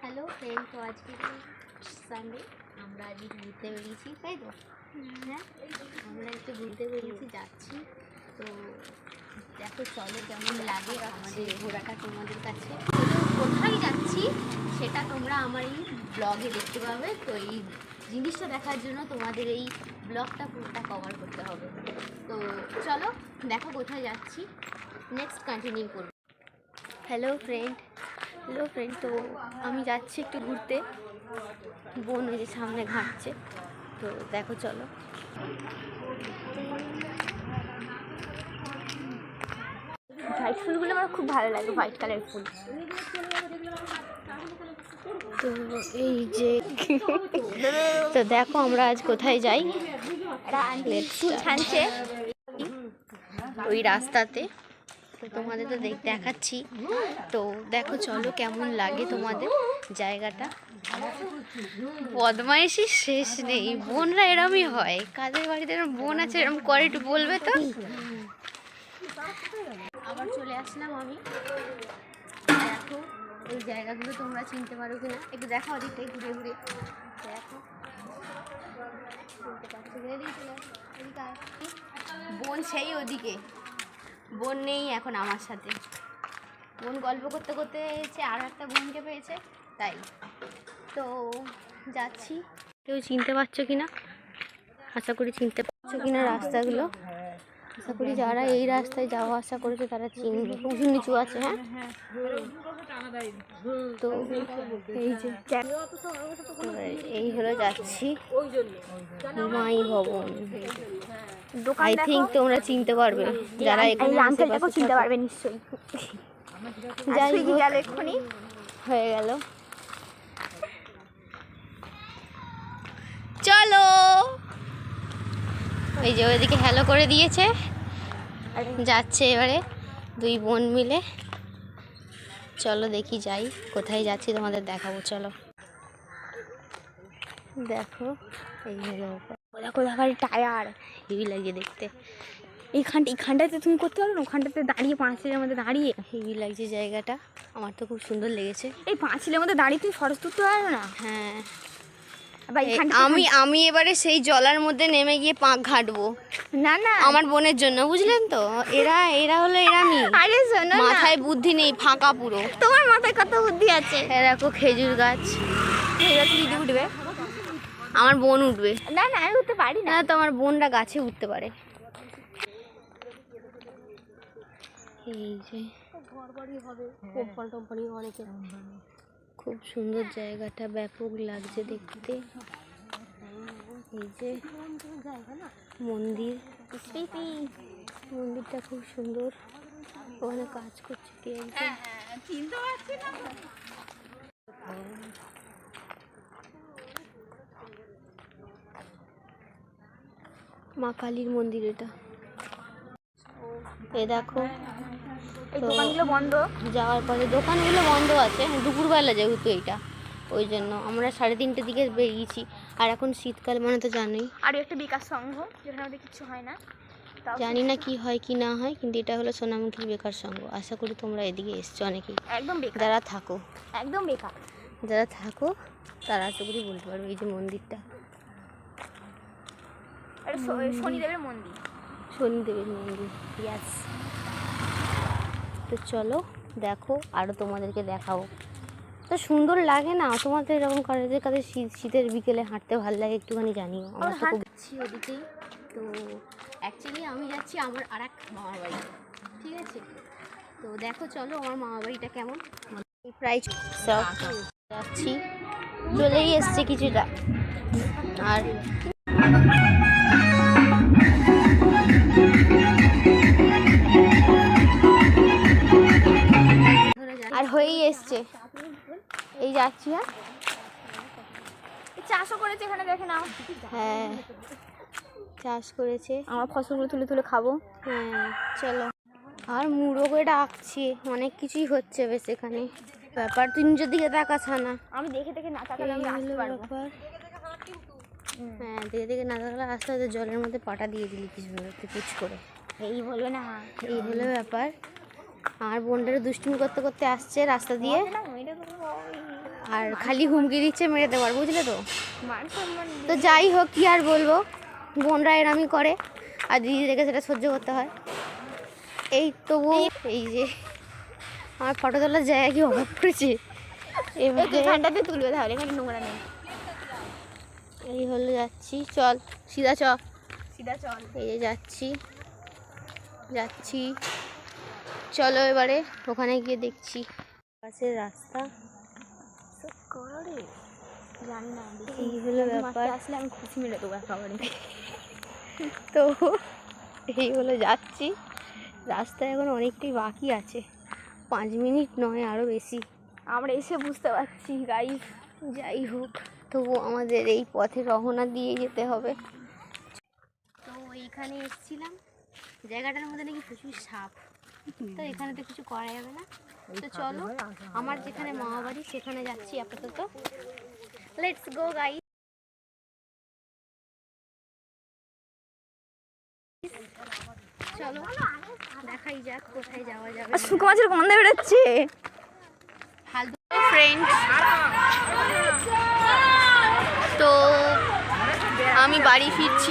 Hello friend তো আজকে Sunday আমরা আজকে ঘুরতে বেরিয়েছি তাই তো? হ্যাঁ আমরা একটু ঘুরতে বেরিয়েছি যাচ্ছি। তো দেখো চলো কেমন লাগে আমাদের ঘোরাটা তোমাদের কাছে। কোথায় যাচ্ছি সেটা তোমরা আমার এই ব্লগে দেখতে পাবে। তো এই জিনিসটা দেখার জন্য তোমাদের এই ব্লগটা পুরোটা কভার করতে হবে। তো চলো দেখো কোথায় যাচ্ছি। নেক্সট কন্টিনিউ করব। হ্যালো ফ্রেন্ড হ্যালো ফ্রেন্ড তো আমি যাচ্ছি একটু ঘুরতে। বোন ওই যে সামনে ঘাঁটছে তো দেখো চলো। হোয়াইট ফুলগুলো আমার খুব ভালো লাগে হোয়াইট কালার ফুল। তো এই যে তো দেখো আমরা আজ কোথায় যাই। ওই রাস্তাতে। তো তোমাদের তো দেখ দেখাচ্ছি। তো দেখো, চলো কেমন লাগে তোমাদের জায়গাটা। বদমাইশি শেষ নেই। বোনরা এরমই হয়। কাদের বাড়িতে এরম বোন আছে, এরম করে একটু বলবে তো? আবার চলে আসলাম আমি। দেখো, এই জায়গাগুলো তোমরা চিনতে পারো কিনা। একটু দেখো ওদিকটাই ঘুরে ঘুরে। দেখো। বোন সেই ওদিকে। বোন নেই এখন আমার সাথে। বোন গল্প করতে করতে এসে আর একটা বোনকে পেয়েছে, তাই। তো যাচ্ছি। কেউ চিনতে পারছ কি না আশা করি চিনতে পারছ কি না রাস্তাগুলো। আশা করি যারা এই রাস্তায় যাওয়া আসা করেছে, তারা চিনবে। উঁচু নিচু আছে হ্যাঁ? তো এই যে এই হলো যাচ্ছি। মাই ভবন। আই থিঙ্ক তোমরা চিনতে পারবে যারা এখানে আশেপাশে চিনতে পারবে নিশ্চয়ই। যাই সুইগি গেল এক্ষুনি। হয়ে গেল। চলো। এই যে ওইদিকে হ্যালো করে দিয়েছে। যাচ্ছে এবারে দুই বোন মিলে। চলো দেখি যাই কোথায় যাচ্ছি তোমাদের দেখাবো চলো। দেখো এই দেখো দেখার টায়ার। হেভি লাগে দেখতে। এইখানটা এইখানটাতে তুমি করতে পারো না? ওখানটাতে দাঁড়িয়ে পাঁচিলের মধ্যে দাঁড়িয়ে। হেভি লাগছে জায়গাটা। আমার তো খুব সুন্দর লেগেছে। এই পাঁচিলের মধ্যে দাঁড়িয়ে তুমি ফরস তুলতে পারো না? হ্যাঁ। আমি আমি এবারে সেই জলার মধ্যে নেমে গিয়ে পাঁক ঘাঁটবো। না না। আমার বোনের জন্য বুঝলেন তো? এরা এরা হলো এরামি। আরে শোনো মাথায় বুদ্ধি নেই ফাঁকা পুরো। তোমার মাথায় কত বুদ্ধি আছে? এ দেখো খেজুর গাছ। এবার দিদি উঠবে। আমার বোন উঠবে। না না আমি উঠতে পারি না। না তো আমার বোনরা গাছে উঠতে পারে। এই যে কোম্পানি অনেকে খুব সুন্দর জায়গাটা ব্যাপক লাগছে দেখতে। এই যে মন্দির। মন্দিরটা খুব সুন্দর। ওখানে কাজ করছে কে একজন চিনতে পারছি না। মা কালীর মন্দির এটা। এ দেখো এই দোকানগুলো বন্ধ? যাওয়ার পরে দোকানগুলো বন্ধ আছে দুপুরবেলা যেহেতু এইটা ওই জন্য আমরা সাড়ে তিনটের দিকে বেরিয়েছি। আর এখন শীতকাল মানে তো জানোই। আর একটা বিকাশ সংঘ যেখানে আমাদের কিছু হয় না। জানি না কি হয় কি না হয় কিন্তু এটা হলো সোনামুখী বেকার সংঘ। আশা করি তোমরা এদিকে এসছো অনেকেই। একদম বেকার। যারা থাকো। একদম বেকার। যারা থাকো তারা আশা করি বলতে পারবে এই যে মন্দিরটা। এটা শনিদেবের মন্দির। শনিদেবের মন্দির ইয়াস তো চলো দেখো আরও তোমাদেরকে দেখাবো। তো সুন্দর লাগে না? তোমাদের এরকম কলেজের কাছে শীত শীতের বিকেলে হাঁটতে ভালো লাগে একটুখানি জানিও। আমার যাচ্ছি ওদিকেই তো অ্যাকচুয়ালি আমি যাচ্ছি আমার আর এক বাড়ি ঠিক আছে? তো দেখো চলো আমার মামার বাড়িটা কেমন? প্রায় সব যাচ্ছি। চলেই এসছে কিছুটা। আর এসছে এই যাচ্ছি হ্যাঁ? চাষও করেছে এখানে দেখে নাও। হ্যাঁ চাষ করেছে। আমার ফসলগুলো তুলে তুলে খাব। হ্যাঁ চলো। আর মুরগে ডাকছে অনেক কিছুই হচ্ছে বেশ এখানে। ব্যাপার তুই নিজের দিকে তাকাছ না আমি দেখে দেখে না তাকালে আমি এই আসতে পারব। ব্যাপার। হ্যাঁ দেখে দেখে না থাকলে আস্তে আস্তে জলের মধ্যে পাটা দিয়ে দিলি কিছু পিচ করে। এই বলবে না। এই হলো ব্যাপার। আর বোনটারও দুষ্টুমি করতে করতে আসছে রাস্তা দিয়ে। আর খালি হুমকি দিচ্ছে মেরে দেওয়ার বুঝলে তো? তো যাই হোক কি আর বলব? বোনরা এরামই করে আর দিদিদেরকে সেটা সহ্য করতে হয়। এই তবু এই যে আমার ফটো তোলার জায়গা কি অভাব পড়েছে। এভাবে এখানটাতে তুলবে তাহলে এখানে নোংরা নেই। এই হলো যাচ্ছি চল সিধা চ। সিধা চল। এই যে যাচ্ছি যাচ্ছি। চলো এবারে ওখানে গিয়ে দেখছি। পাশের রাস্তা। জানি না এই হলো ব্যাপার। আসলে আমি খুশি মেরে দেবো একেবারে তো এই হলো যাচ্ছি। রাস্তা এখন অনেকটাই বাকি আছে। পাঁচ মিনিট নয় আরও বেশি। আমরা এসে বুঝতে পারছি গাইস যাই হোক তবু আমাদের এই পথে রহনা দিয়ে যেতে হবে। তো এইখানে এসেছিলাম। জায়গাটার মধ্যে নাকি প্রচুর সাপ। তো এখানে তো কিছু করা যাবে না। তো চলো আমার যেখানে মামা বাড়ি সেখানে যাচ্ছি আপাতত। লেটস গো গাই চলো দেখাই যাক কোথায় যাওয়া যাবে। আর শুকো মাছের গন্ধ বেরোচ্ছে। ফালতু। ফ্রেন্ড তো আমি বাড়ি ফিরছি